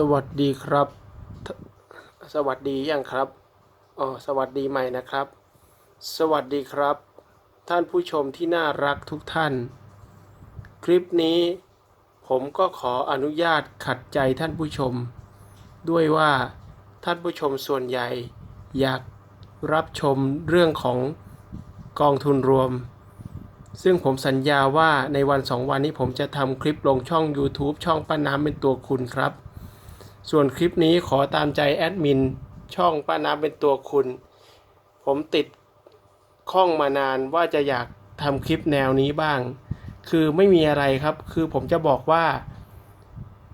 สวัสดีครับ สวัสดียังครับอ๋อสวัสดีใหม่นะครับ สวัสดีครับ ท่านผู้ชมที่น่ารักทุกท่าน คลิปนี้ผมก็ขออนุญาตขัดใจท่านผู้ชม ด้วยว่าท่านผู้ชมส่วนใหญ่ อยากรับชมเรื่องของกองทุนรวม ซึ่งผมสัญญาว่าในวันสองวันนี้ผมจะทำคลิปลงช่อง YouTube ช่องป้าน้ำเป็นตัวคุณครับ ส่วนคลิปนี้ขอตามใจแอดมิน ช่องป้าน้ำเป็นตัวคุณ ผมติดข้องมานานว่าจะอยากทำคลิปแนวนี้บ้าง คือไม่มีอะไรครับ คือผมจะบอกว่า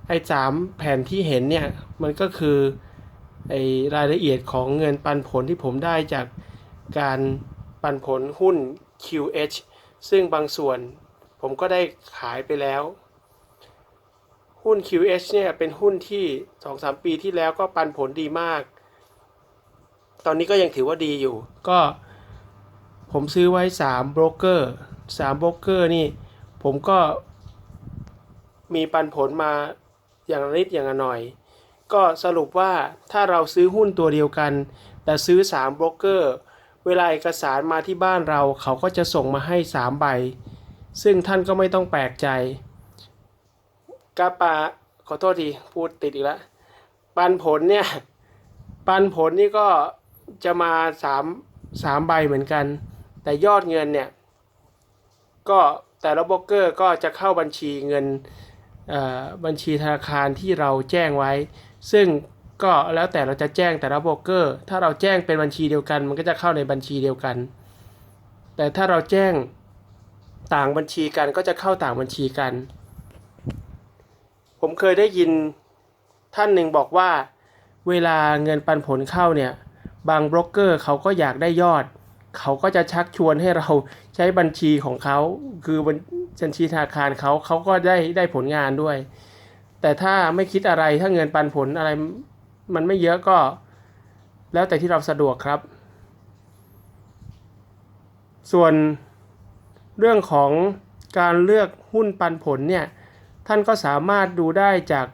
ไอ้สามแผ่นที่เห็นเนี่ย มันก็คือไอ้รายละเอียดของเงินปันผลที่ผมได้จากการปันผลหุ้น QH ซึ่งบางส่วนผมก็ได้ขายไปแล้ว หุ้น QH เนี่ยเป็นหุ้นที่ 2-3 ปีที่แล้วก็ปันผลดีมาก ตอนนี้ก็ยังถือว่าดีอยู่ ก็ผมซื้อไว้3โบรกเกอร์3โบรกเกอร์นี่ ผมก็มีปันผลมาอย่างนิดอย่างหน่อย ก็สรุปว่าถ้าเราซื้อหุ้นตัวเดียวกัน แต่ซื้อ3โบรกเกอร์เวลาเอกสารมาที่บ้านเราเขาก็จะส่งมาให้ 3 ใบ ซึ่งท่านก็ไม่ต้องแปลกใจ กาปาขอโทษทีพูดติดอีกแล้วปันผลเนี่ย ปันผลนี่ก็จะมา3 3ใบเหมือนกัน แต่ยอดเงินเนี่ย ก็แต่ละบล็อกเกอร์ก็จะเข้าบัญชีเงินบัญชีธนาคารที่เราแจ้งไว้ ซึ่งก็แล้วแต่เราจะแจ้งแต่ละโบรกเกอร์ ถ้าเราแจ้งเป็นบัญชีเดียวกัน มันก็จะเข้าในบัญชีเดียวกัน แต่ถ้าเราแจ้งต่างบัญชีกันก็จะเข้าต่างบัญชีกัน ผมเคยได้ยินท่านหนึ่งบอกว่า เวลาเงินปันผลเข้าเนี่ย บางโบรกเกอร์เขาก็อยากได้ยอด เขาก็จะชักชวนให้เราใช้บัญชีของเขา คือบัญชีธนาคารเขาเขาก็ได้ได้ผลงานด้วย แต่ถ้าไม่คิดอะไรถ้าเงินปันผลอะไรมันไม่เยอะก็ แล้วแต่ที่เราสะดวกครับ ส่วนเรื่องของการเลือกหุ้นปันผลเนี่ย ท่านก็สามารถดูได้จาก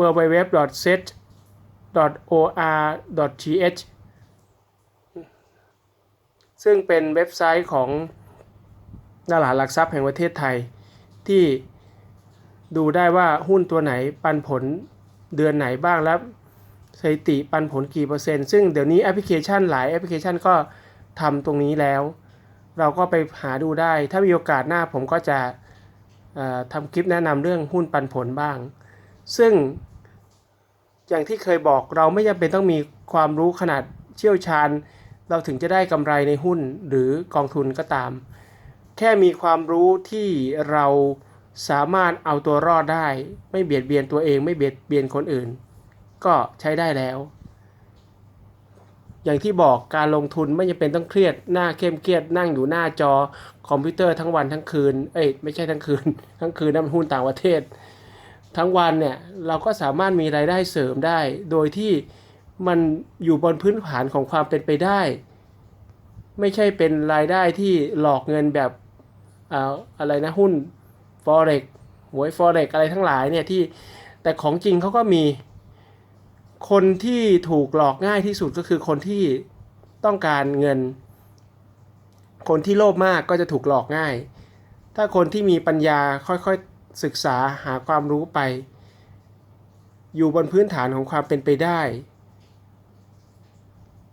www.set.or.th ซึ่งเป็นเว็บไซต์ของตลาดหลักทรัพย์แห่งประเทศไทย ที่ดูได้ว่าหุ้นตัวไหนปันผลเดือนไหนบ้างแล้วสถิติปันผลกี่เปอร์เซ็นต์ ซึ่งเดี๋ยวนี้แอปพลิเคชันหลายแอปพลิเคชันก็ทำตรงนี้แล้ว เราก็ไปหาดูได้ ถ้ามีโอกาสหน้าผมก็จะ ทำคลิปแนะนำเรื่องหุ้นปันผลบ้าง ซึ่งอย่างที่เคยบอกเราไม่จำเป็นต้องมีความรู้ขนาดเชี่ยวชาญ เราถึงจะได้กำไรในหุ้นหรือกองทุนก็ตาม แค่มีความรู้ที่เราสามารถเอาตัวรอดได้ ไม่เบียดเบียนตัวเองไม่เบียดเบียนคนอื่น ก็ใช้ได้แล้ว อย่างที่บอกการลงทุนไม่จำเป็นต้องเครียดหน้าเข้มเครียดนั่งอยู่หน้าจอคอมพิวเตอร์ทั้งวันทั้งคืน เอ้ยไม่ใช่ทั้งคืน ทั้งคืนนั่นหุ้นต่างประเทศ ทั้งวันเนี่ยเราก็สามารถมีรายได้เสริมได้ โดยที่มันอยู่บนพื้นฐานของความเป็นไปได้ ไม่ใช่เป็นรายได้ที่หลอกเงินแบบอ่าอะไรนะหุ้น forex หวย forex อะไรทั้งหลายเนี่ยที่แต่ของจริงเขาก็มี คนที่ถูกหลอกง่ายที่สุดก็คือคนที่ต้องการเงิน คนที่โลภมากก็จะถูกหลอกง่าย ถ้าคนที่มีปัญญาค่อยๆศึกษาหาความรู้ไป อยู่บนพื้นฐานของความเป็นไปได้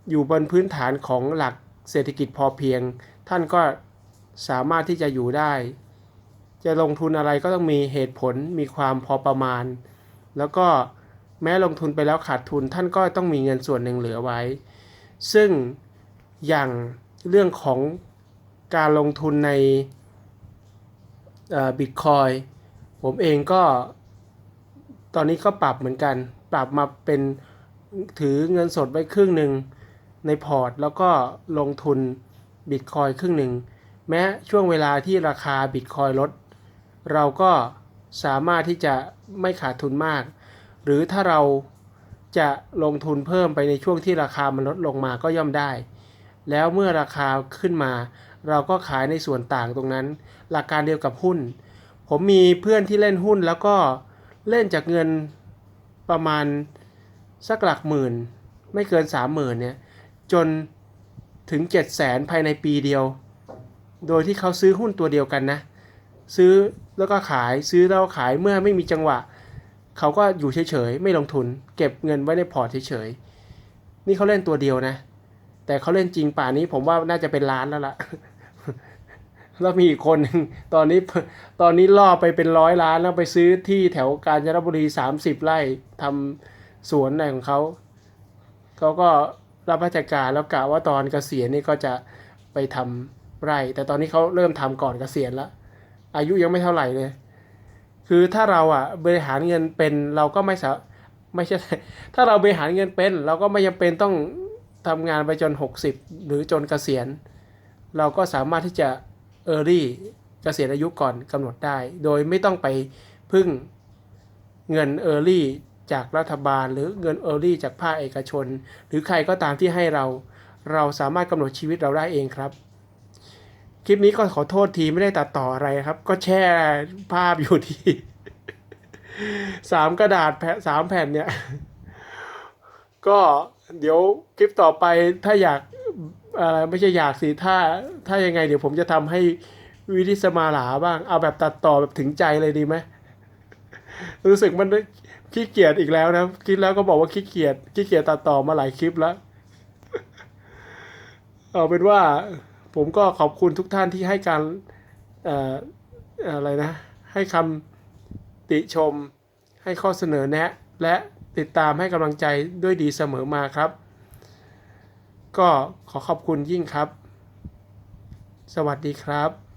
อยู่บนพื้นฐานของหลักเศรษฐกิจพอเพียง ท่านก็สามารถที่จะอยู่ได้ จะลงทุนอะไรก็ต้องมีเหตุผลมีความพอประมาณ แล้วก็ แม้ลงทุนไปแล้วขาดทุน ท่านก็ต้องมีเงินส่วนหนึ่งเหลือไว้ ซึ่งอย่างเรื่องของการลงทุนในบิตคอยผมเองก็ตอนนี้ก็ปรับเหมือนกัน ปรับมาเป็นถือเงินสดไว้ครึ่งหนึ่งในพอร์ต แล้วก็ลงทุนบิตคอยครึ่งหนึ่งแม้ช่วงเวลาที่ราคาบิตคอยลด เราก็สามารถที่จะไม่ขาดทุนมาก หรือถ้าเราจะลงทุนเพิ่มไปในช่วงที่ราคามันลดลงมาก็ย่อมได้ แล้วเมื่อราคาขึ้นมา เราก็ขายในส่วนต่างตรงนั้น หลักการเดียวกับหุ้น ผมมีเพื่อนที่เล่นหุ้นแล้วก็เล่นจากเงินประมาณสักหลักหมื่น ไม่เกินสามหมื่นเนี่ยจนถึงเจ็ดแสนภายในปีเดียว โดยที่เขาซื้อหุ้นตัวเดียวกันนะ ซื้อแล้วก็ขายซื้อแล้วขายเมื่อไม่มีจังหวะ เขาก็อยู่เฉยๆ ไม่ลงทุน เก็บเงินไว้ในพอร์ตเฉยๆ นี่เขาเล่นตัวเดียวนะ แต่เขาเล่นจริงป่านนี้ผมว่าน่าจะเป็นล้านแล้วล่ะ แล้วมีอีกคนหนึ่งตอนนี้ตอนนี้ล่อไปเป็นร้อยล้านแล้วไปซื้อที่แถวกาญจนบุรี30ไร่ทำสวนอะไรของเขาเขาก็รับราชการแล้วกะว่าตอนเกษียณนี่ก็จะไปทำไร่ แต่ตอนนี้เขาเริ่มทำก่อนเกษียณแล้วอายุยังไม่เท่าไหร่เลย คือถ้าเราอะบริหารเงินเป็นเราก็ไม่สาไม่ใช่ ถ้าเราบริหารเงินเป็น เราก็ไม่จำเป็นต้องทำงานไปจน 60 หรือจนเกษียณ เราก็สามารถที่จะ Early เกษียณอายุก่อนกำหนดได้ โดยไม่ต้องไปพึ่งเงิน Early จากรัฐบาล หรือเงิน Early จากภาคเอกชน หรือใครก็ตามที่ให้เรา เราสามารถกำหนดชีวิตเราได้เองครับ ลิปนี้ก็ขอโทษทีไม่ได้ตัดต่ออะไรครับ ก็แช่ภาพอยู่ที่สามกระดาษแผ่สามแผ่นเนี่ย ก็เดี๋ยวคลิปต่อไปถ้าอยากอะไรไม่ใช่อยากสิถ้าถ้ายังไง เดี๋ยวผมจะทำให้วิธีสมาหลาบ้าง เอาแบบตัดต่อแบบถึงใจเลยดีไหมรู้สึกมันขี้เกียจอีกแล้วนะ คิดแล้วก็บอกว่าขี้เกียจขี้เกียจตัดต่อมาหลายคลิปแล้ว เอาเป็นว่า ผมก็ขอบคุณทุกท่านที่ให้การอ่ออะไรนะ ให้คำติชม ให้ข้อเสนอแนะ และติดตามให้กำลังใจด้วยดีเสมอมาครับ ก็ขอขอบคุณยิ่งครับ สวัสดีครับ